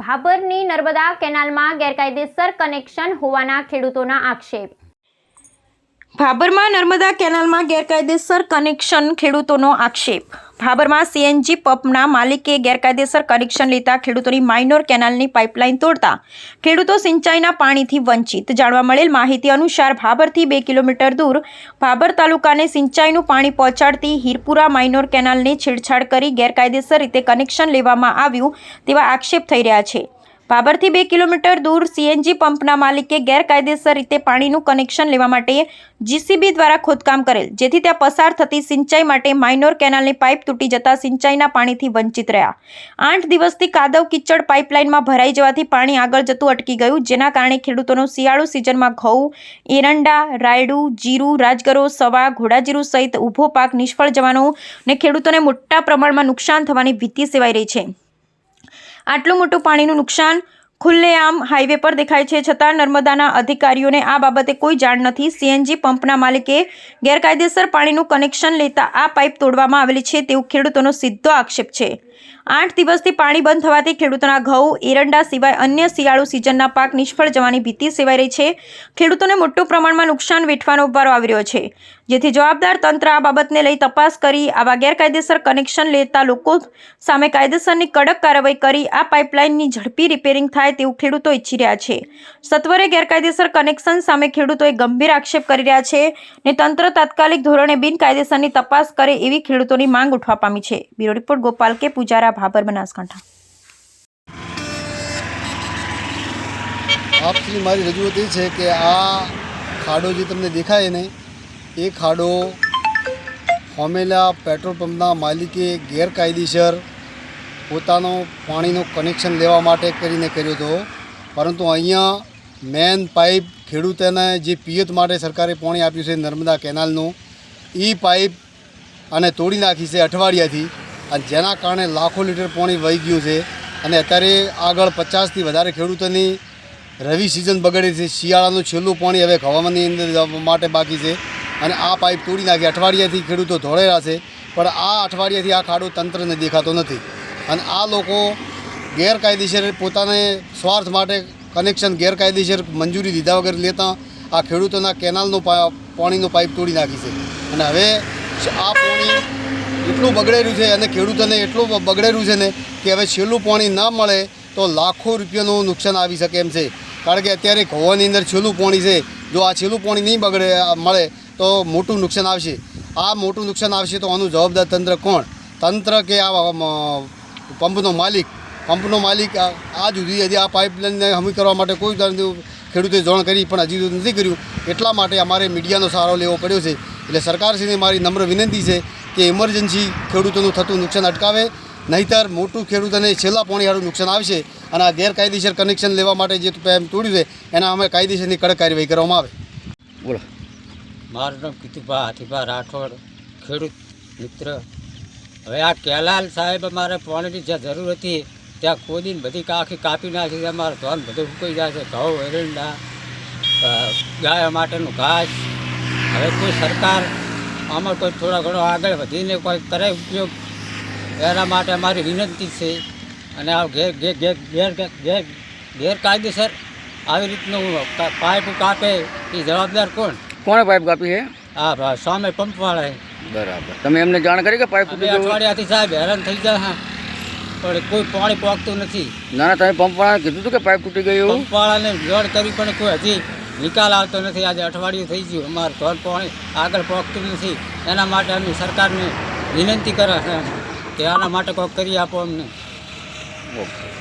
ભાભરની નર્મદા કેનાલમાં ગેરકાયદેસર કનેક્શન હોવાના ખેડૂતોના આક્ષેપ. ભાભરમાં નર્મદા કેનાલમાં ગેરકાયદેસર કનેક્શન ખેડૂતોનો આક્ષેપ. ભાભરમાં સીએનજી પંપના માલિકે ગેરકાયદેસર કનેક્શન લેતા ખેડૂતોની માઇનોર કેનાલની પાઇપલાઇન તોડતા ખેડૂતો સિંચાઈના પાણીથી વંચિત. જાણવા મળેલ માહિતી અનુસાર ભાભરથી બે કિલોમીટર દૂર ભાભર તાલુકાને સિંચાઈનું પાણી પહોંચાડતી હીરપુરા માઇનોર કેનાલને છેડછાડ કરી ગેરકાયદેસર રીતે કનેક્શન લેવામાં આવ્યું તેવા આક્ષેપ થઈ રહ્યા છે. ભાભરથી બે કિલોમીટર દૂર સીએનજી પંપના માલિકે ગેરકાયદેસર રીતે પાણીનું કનેક્શન લેવા માટે જીસીબી દ્વારા ખોદકામ કરેલ, જેથી ત્યાં પસાર થતી સિંચાઈ માટે માઇનોર કેનાલની પાઇપ તૂટી જતા સિંચાઈના પાણીથી વંચિત રહ્યા. આઠ દિવસથી કાદવ કિચડ પાઇપલાઇનમાં ભરાઈ જવાથી પાણી આગળ જતું અટકી ગયું, જેના કારણે ખેડૂતોનો શિયાળુ સિઝનમાં ઘઉં, એરંડા, રાયડું, જીરું, રાજગરો, સવા, ઘોડાજીરું સહિત ઊભો પાક નિષ્ફળ જવાનો ને ખેડૂતોને મોટા પ્રમાણમાં નુકસાન થવાની ભીતિ સેવાઈ રહી છે. આટલું મોટું પાણીનું નુકસાન ખુલ્લેઆમ હાઈવે પર દેખાય છે. છતાં નર્મદાના અધિકારીઓને આ બાબતે કોઈ જાણ નથી. સીએનજી પંપના માલિકે ગેરકાયદેસર પાણીનું કનેક્શન લેતા આ પાઇપ તોડવામાં આવેલી છે તેવું ખેડૂતોનો સીધો આક્ષેપ છે. આઠ દિવસથી પાણી બંધ થવાથી ખેડૂતોના ઘઉં, એરંડા સિવાય અન્ય શિયાળુ સિઝનના પાક નિષ્ફળ જવાની ભીતિ સેવાઈ રહી છે. ખેડૂતોને મોટું પ્રમાણમાં નુકસાન વેઠવાનો ઉભારો આવી રહ્યો છે. જેથી જવાબદાર તંત્ર આ બાબતને લઈ તપાસ કરી, આવા ગેરકાયદેસર કનેક્શન લેતા લોકો સામે કાયદેસરની કડક કાર્યવાહી કરી, આ પાઇપલાઇનની ઝડપી રિપેરિંગ થાય તેવું ખેડૂતો ઈચ્છી રહ્યા છે. સત્વરે ગેરકાયદેસર કનેક્શન સામે ખેડૂતોએ ગંભીર આક્ષેપ કરી રહ્યા છે ને તંત્ર તાત્કાલિક ધોરણે બિનકાયદેસરની તપાસ કરે એવી ખેડૂતોની માંગ ઉઠવા પામી છે. બ્યુરો રિપોર્ટ ગોપાલ કે પૂજારા ભાભર બનાસકાંઠા. આપની મારી રજૂઆત એ છે કે આ ખાડો જે તમને દેખાય ને, એ ખાડો હોમેલા પેટ્રોલ પંપના માલિકે ગેરકાયદેસર પોતાનો પાણીનું કનેક્શન લેવા માટે કરીને કર્યો હતો. પરંતુ અહીંયા મેન પાઇપ ખેડૂતોને જે પિયત માટે સરકારે પાણી આપ્યું છે નર્મદા કેનાલનું એ પાઇપ અને તોડી નાખી છે અઠવાડિયાથી. અને જેના કારણે લાખો લીટર પાણી વહી ગયું છે. અને અત્યારે આગળ પચાસથી વધારે ખેડૂતોની રવિ સિઝન બગડે છે. શિયાળાનું છેલ્લું પાણી હવે હવામાનની અંદર માટે બાકી છે. અને આ પાઇપ તોડી નાખી અઠવાડિયાથી ખેડૂતો ધોળેલા છે. પણ આ અઠવાડિયાથી આ ખાડો તંત્રને દેખાતો નથી. અને આ લોકો ગેરકાયદેસર પોતાને સ્વાર્થ માટે કનેક્શન ગેરકાયદેસર મંજૂરી દીધા વગર લેતા આ ખેડૂતોના કેનાલનું પાણીનું પાઇપ તોડી નાખી છે. અને હવે આ પાણી એટલું બગડેલું છે અને ખેડૂતોને એટલું બગડેલું છે ને કે હવે છેલ્લું પાણી ના મળે તો લાખો રૂપિયાનું નુકસાન આવી શકે એમ છે. કારણ કે અત્યારે ઘઉવાની અંદર છેલ્લું પાણી છે. જો આ છેલ્લું પાણી નહીં બગડે મળે તો મોટું નુકસાન આવશે. આ મોટું નુકસાન આવશે તો આનું જવાબદાર તંત્ર કોણ? તંત્ર કે આ પંપનો માલિક પંપનો માલિક આ આજ સુધી હજી આ પાઇપલાઇનને હમી કરવા માટે કોઈ ખેડૂતે જોણ કરી પણ હજી સુધી નથી કર્યું. એટલા માટે અમારે મીડિયાનો સહારો લેવો પડ્યો છે. એટલે સરકારશ્રીને મારી નમ્ર વિનંતી છે કે ઇમરજન્સી ખેડૂતોનું થતું નુકસાન અટકાવે નહીતર મોટું ખેડૂતોને છેલ્લા પોણીવાળું નુકસાન આવશે અને આ ગેરકાયદેસર કનેક્શન લેવા માટે જે પેમ તોડ્યું છે એના અમે કાયદેસરની કડક કાર્યવાહી કરવામાં આવે. બોલો. મારું નામ કીતુભા હાથીભા રાઠોડ ખેડૂત મિત્ર. હવે આ કેલાલ સાહેબ અમારે પાણીની જ્યાં જરૂર હતી, ત્યાં ખોદીને બધી આખી કાપી નાખી છે, અમારે ધોન બધું સુકાઈ જાય છે, ઘઉં, એરંડા ગાય માટેનું ઘાસ. હવે કોઈ સરકાર આમાં કોઈ થોડા ઘણો આગળ વધીને કોઈ કરે ઉપયોગ, એના માટે અમારી વિનંતી છે. અને આ ઘેર ઘેર ઘેર ઘેર ગેરકાયદેસર આવી રીતનું પાઇપ કાપે, એ જવાબદાર કોણ? કોણે પાઇપ કાપી છે? હા સામે પંપવાળા બરાબર. તમે એમને જાણ કરી કે પાઇપ તૂટી ગયો અઠવાડિયાથી સાહેબ હેરાન થઈ ગયા હા. પણ કોઈ પાણી પહોંચતું નથી. ના ના તમે પંપ વાળાને કીધું હતું કે પાઇપ તૂટી ગયું પંપવાળાને જોડ કરી પણ કોઈ હજી નિકાલ આવતો નથી. આજે અઠવાડિયું થઈ ગયું. અમારે ઘર પાણી આગળ પહોંચતું નથી. એના માટે અમે સરકારને વિનંતી કરે છે કે આના માટે કોઈક કરી આપો અમને. ઓકે.